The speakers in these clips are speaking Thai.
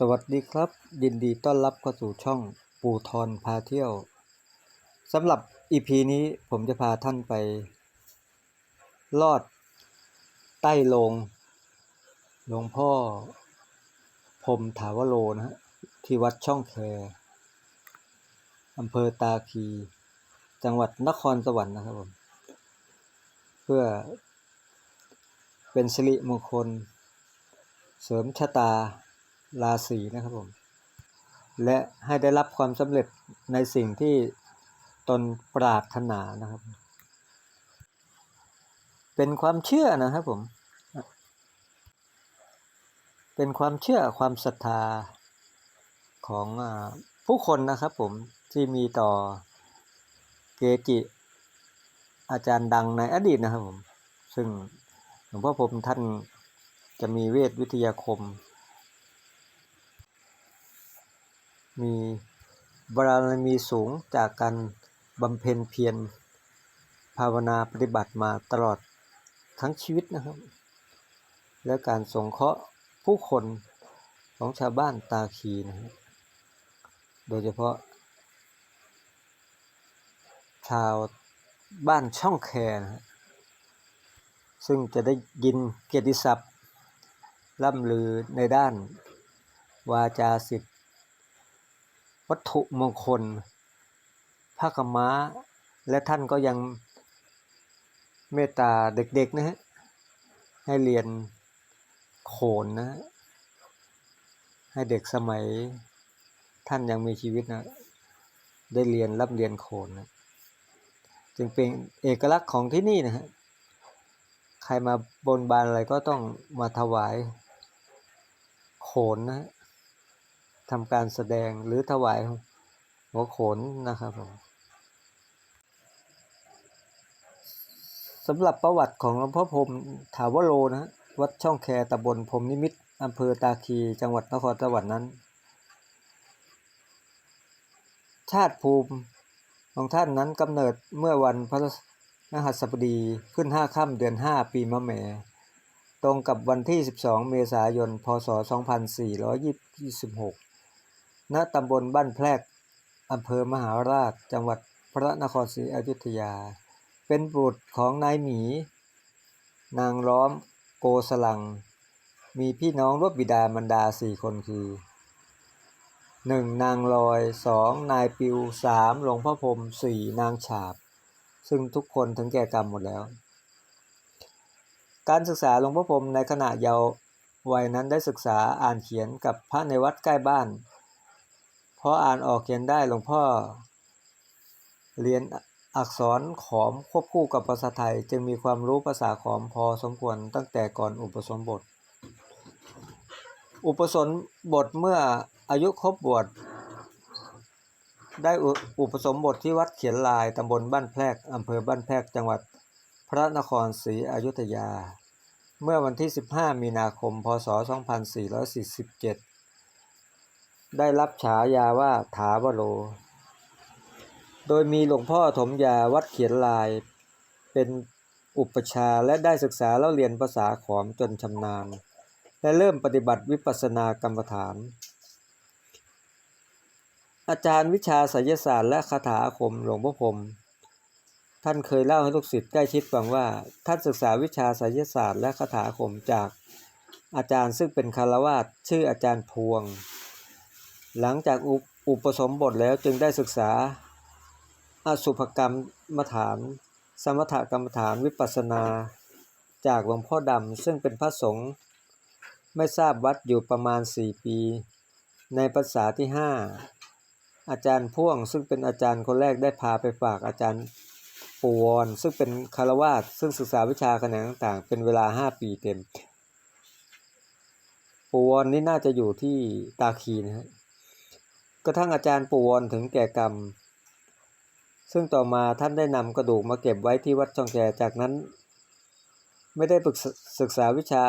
สวัสดีครับ ยินดีต้อนรับเข้าสู่ช่องปูทรพาเที่ยวสำหรับ EP นี้ผมจะพาท่านไป ลอด ใต้โลงหลวงพ่อพรมถาวโรนะฮะที่วัดช่องแคอำเภอตาคี จังหวัดนครสวรรค์นะครับผม เพื่อเป็นสิริมงคล เสริมชะตา ราศีนะครับผม และให้ได้รับความสำเร็จในสิ่งที่ตนปรารถนานะครับ เป็นความเชื่อนะครับผม เป็นความเชื่อความศรัทธาของผู้คนนะครับผมที่มีต่อเกจิอาจารย์ดังในอดีตนะครับผม ซึ่งหลวงพ่อผมท่านจะมีเวทวิทยาคม มีบารมีสูงจากการบำเพ็ญเพียรภาวนาปฏิบัติมาตลอดทั้งชีวิตนะครับ และการสงเคราะห์ผู้คนของชาวบ้านตาคีนะครับโดยเฉพาะ ชาวบ้านช่องแคนะซึ่งจะได้ยินเกียรติศัพท์ล่ำลือในด้านวาจาสิทธิ์ วัตถุมงคลพระกม้า และท่านก็ยังเมตตาเด็กๆนะฮะให้เรียนโขนนะฮะให้เด็กสมัยท่านยังมีชีวิตนะ ได้เรียนรับเรียนโขนนะจึงเป็นเอกลักษณ์ของที่นี่นะฮะใครมาบนบานอะไรก็ต้องมาถวายโขนนะฮะ ทำการแสดงหรือถวายหัวโขนนะครับผมสำหรับประวัติของหลวงพ่อพรมถาวโรนะวัดช่องแคตำบลพรมนิมิตอำเภอตาคีจังหวัดนครสวรรค์นั้น ชาติภูมิของท่านนั้นกำเนิดเมื่อวันพระนหัสบดีขึ้นห้าค่ำเดือนห้าปีมะแมตรงกับวันที่ 12 เมษายน พศ 2426 ณตำบลบ้านแพรกอำเภอมหาราช จังหวัดพระนครศรีอยุธยา เป็นบุตรของนายหมี นางล้อมโกสลัง มีพี่น้องรวบบิดามารดาสี่คนคือหนึ่งนางลอยสองนายปิวสามหลวงพ่อพรมสี่นางฉาบ ซึ่งทุกคนถึงแก่กรรมหมดแล้ว การศึกษาหลวงพ่อพรมในขณะเยาว์วัยนั้นได้ศึกษาอ่านเขียนกับพระในวัดใกล้บ้าน พราะอ่านออกเขียนได้หลวงพ่อ เรียนอักษรขอมควบคู่กับภาษาไทย จึงมีความรู้ภาษาขอมพอสมควรตั้งแต่ก่อนอุปสมบท อุปสมบทเมื่ออายุครบบวชได้อุอุปสมบทที่วัดเขียนลายตำบลบ้านแพรกอำเภอบ้านแพรกจังหวัดพระนครศรีอยุธยา เมื่อวันที่ 15 มีนาคม พศ 2447 ได้รับฉายาว่าถาวโร โดยมีหลวงพ่อถมยาวัดเขียนลาย เป็นอุปชาและได้ศึกษาแล้วเรียนภาษาขอมจนชำนาญ และเริ่มปฏิบัติวิปัสสนากรรมฐาน อาจารย์วิชาไสยศาสตร์และคาถาอาคมหลวงพ่อพรมท่านเคยเล่าให้ลูกศิษย์ใกล้ชิดฟังว่า ท่านศึกษาวิชาไสยศาสตร์และคาถาอาคมจากอาจารย์ซึ่งเป็นคารวาสชื่ออาจารย์พวง หลังจากอุอุปสมบทแล้วจึงได้ศึกษาอสุภกรรมฐาน สมถกรรมฐานวิปัสนา จากหลวงพ่อดำซึ่งเป็นพระสงฆ์ไม่ทราบวัดอยู่ประมาณ 4 ปี ในภาษาที่ 5 อาจารย์พ่วงซึ่งเป็นอาจารย์คนแรกได้พาไปฝากอาจารย์ปูวรซึ่งเป็นคารวาสซึ่งศึกษาวิชาแขนงต่างๆ เป็นเวลา 5 ปีเต็มปูวรนี่น่าจะอยู่ที่ตาคีนะฮะ กระทั่งอาจารย์ปูวรถึงแก่กรรม ซึ่งต่อมาท่านได้นำกระดูกมาเก็บไว้ที่วัดช่องแคจากนั้น ไม่ได้ศึกษาวิชา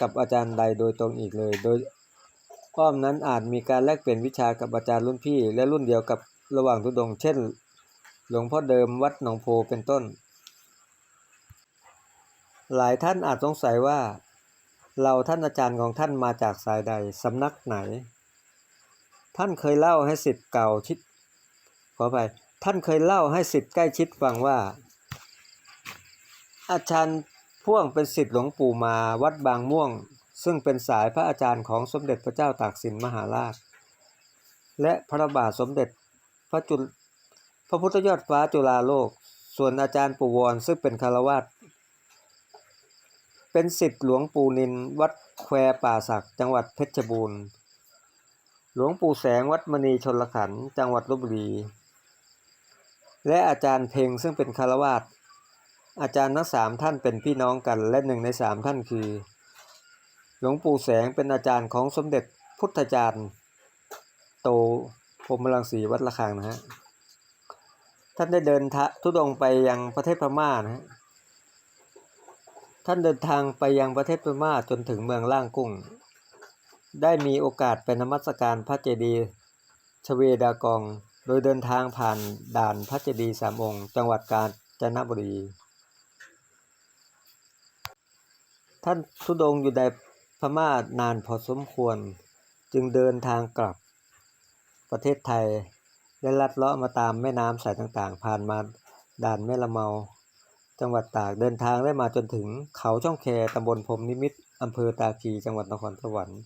กับอาจารย์ใดโดยตรงอีกเลย โดยอ้อมนั้นอาจมีการแลกเปลี่ยนวิชากับอาจารย์รุ่นพี่ และรุ่นเดียวกับระหว่างทุดง เช่น หลวงพ่อเดิมวัดหนองโพเป็นต้น หลายท่านอาจสงสัยว่า เราท่านอาจารย์ของท่านมาจากสายใดสำนักไหน ท่านเคยเล่าให้สิทธิ์เก่าชิดขอไปท่านเคยเล่าให้สิทธิ์ใกล้ชิดฟังว่า อาจารย์พ่วงเป็นสิทธิ์หลวงปู่มาวัดบางม่วง ซึ่งเป็นสายพระอาจารย์ของสมเด็จพระเจ้าตากสินมหาราช และพระบาทสมเด็จพระจุลพระพุทธยอดฟ้าจุฬาโลก ส่วนอาจารย์ปู่วรซึ่งเป็นคารวาสเป็นสิทธิ์หลวงปู่นินวัดแควป่าศักจังหวัดเพชรบูรณ์ หลวงปู่แสงวัดมณีชนลขันจังหวัดลบบุรี และอาจารย์เพ็งซึ่งเป็นคารวาสอาจารย์ทั้งสามท่านเป็นพี่น้องกันและหนึ่งในสามท่านคือ หลวงปู่แสงเป็นอาจารย์ของสมเด็จพุทธจารย์ โตพรมรังสีวัดระฆังนะฮะท่านได้เดินท,ทุดงไปยังประเทศพม่านะฮะท่านเดินทางไปยังประเทศพม่าจนถึงเมืองล่างกุ้ง ได้มีโอกาสไปนมัสการพระเจดีย์ชเวดากอง โดยเดินทางผ่านด่านพระเจดีย์สามองค์ จังหวัดกาญจนบุรี ท่านทุดงอยู่ในพม่านานพอสมควร จึงเดินทางกลับประเทศไทย และลัดเลาะมาตามแม่น้ำสายต่างๆ ผ่านมาด่านแม่ละเมา จังหวัดตากเดินทางได้มาจนถึงเขาช่องแคตำบลพรมนิมิตร อำเภอตาคีจังหวัดนครสวรรค์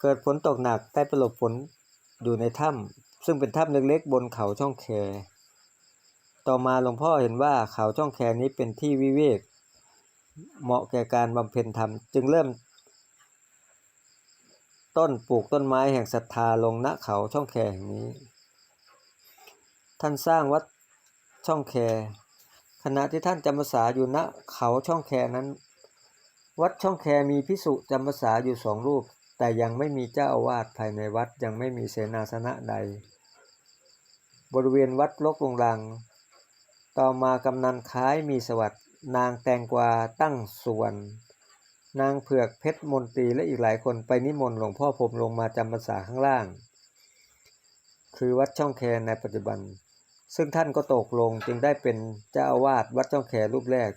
เกิดฝนตกหนักได้ไปหลบฝนอยู่ในถ้ำซึ่งเป็นถ้ำเล็กๆบนเขาช่องแค ต่อมาหลวงพ่อเห็นว่าเขาช่องแคนี้เป็นที่วิเวก เหมาะแก่การบำเพ็ญธรรม จึงเริ่ม ต้นปลูกต้นไม้แห่งศรัทธาลงณเขาช่องแคแห่งนี้ ท่านสร้างวัดช่องแคขณะที่ท่านจำพรรษาอยู่ณเขาช่องแคนั้น วัดช่องแคมีพิสุจำพรรษาอยู่สองรูป แต่ยังไม่มีเจ้าอาวาสภายในวัดยังไม่มีเสนาสนะใด บริเวณวัดลกลงรัง ต่อมากำนันคล้ายมีสวัสดนางแตงกวาตั้งสุวรรณนางเผือกเพชรมนตรีและอีกหลายคนไปนิมนต์หลวงพ่อพรหมลงมาจำพรรษาข้างล่าง คือวัดช่องแคในปัจจุบัน ซึ่งท่านก็ตกลงจึงได้เป็นเจ้าอาวาสวัดช่องแครูปแรก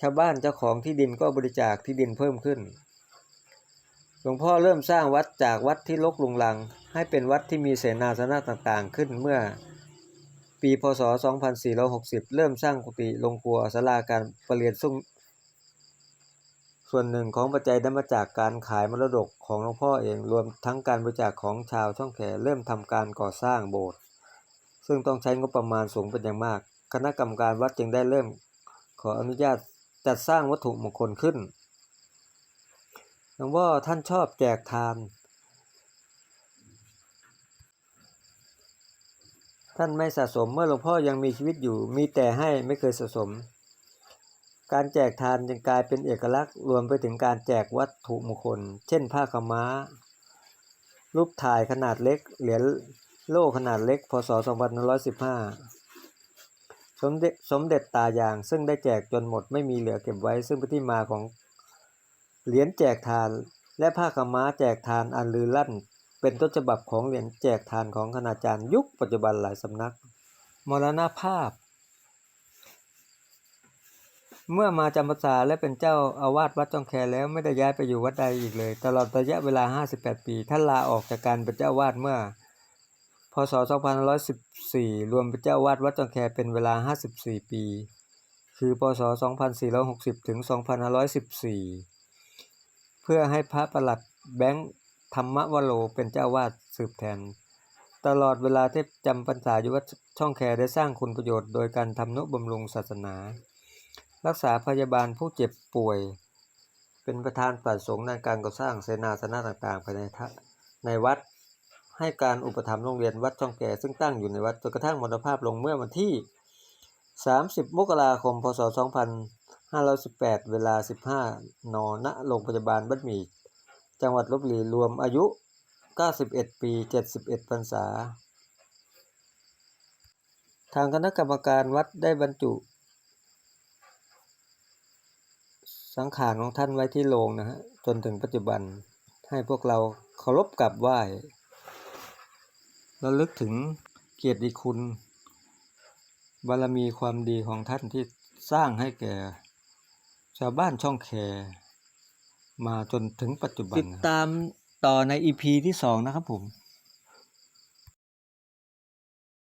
ชาวบ้านเจ้าของที่ดินก็บริจาคที่ดินเพิ่มขึ้น หลวงพ่อเริ่มสร้างวัดจากวัดที่รกลุงลัง ให้เป็นวัดที่มีเสนาสนะต่างๆ ขึ้นเมื่อ ปีพศ 2460 เริ่มสร้างกุฏิโรงครัวศาลาการประเรียนซุ้มส่วนหนึ่งของปัจจัยได้มาจากการขายมรดกของหลวงพ่อเองรวมทั้งการบริจาคของชาวช่องแคเริ่มทำการก่อสร้างโบสถ์ซึ่งต้องใช้งบประมาณสูงเป็นอย่างมาก คณะกรรมการวัดจึงได้เริ่มขออนุญาต จัดสร้างวัตถุมงคลขึ้นหลวงพ่อท่านชอบแจกทาน ท่านไม่สะสมเมื่อหลวงพ่อยังมีชีวิตอยู่มีแต่ให้ไม่เคยสะสม การแจกทานจึงกลายเป็นเอกลักษณ์รวมไปถึงการแจกวัตถุมงคล เช่นผ้าขม้า รูปถ่ายขนาดเล็กเหรียญโล่ขนาดเล็กพศ 2515 สมเด็จสมเด็จตายาง ซึ่งได้แจกจนหมดไม่มีเหลือเก็บไว้ ซึ่งเป็นที่มาของเหรียญแจกทาน และผ้าขม้าแจกทานอันลือลั่น เป็นต้นฉบับของเหรียญแจกทานของคณาจารย์ยุคปัจจุบันหลายสำนัก มรณภาพ เมื่อมาจำพรรษาและเป็นเจ้าอาวาสวัดจองแคแล้วไม่ได้ย้ายไปอยู่วัดใดอีกเลย ตลอดระยะเวลา 58 ปีท่านลาออกจากการเป็นเจ้าอาวาสเมื่อ ศ 2514 รวมเป็นเจ้าวาสวัดจองแคเป็นเวลา 54 ปี คือพศ 2460 ถึง 2514 เพื่อให้พระประหลัดแบงค์ธรรมวโรเป็นเจ้าวาสสืบแทน ตลอดเวลาที่จำพรรษาอยู่วัดช่องแคได้สร้างคุณประโยชน์โดยการทำนุบำรุงศาสนา รักษาพยาบาลผู้เจ็บป่วย เป็นประธานฝ่ายสงฆ์ในการก่อสร้างเสนาสนะต่างๆภายในในวัด ให้การอุปถัมภ์โรงเรียนวัดช่องแก่ซึ่งตั้งอยู่ในวัดจนกระทั่งมรณภาพลงเมื่อวันที่ 30 มกราคม พศ 2518 เวลา 15 น ณ โรงพยาบาลบ้านหมี่จังหวัดลบบุรีรวมอายุ 91 ปี 71พรรษา ทางคณะกรรมการวัดได้บรรจุ สังขารของท่านไว้ที่โรงนะฮะ จนถึงปัจจุบันให้พวกเราเคารพกราบไหว้ ระลึกถึงเกียรติคุณ บารมีความดีของท่านที่สร้างให้แก่ ชาวบ้านช่องแคมาจนถึงปัจจุบัน ติดตามต่อในอีพีที่สองนะครับผม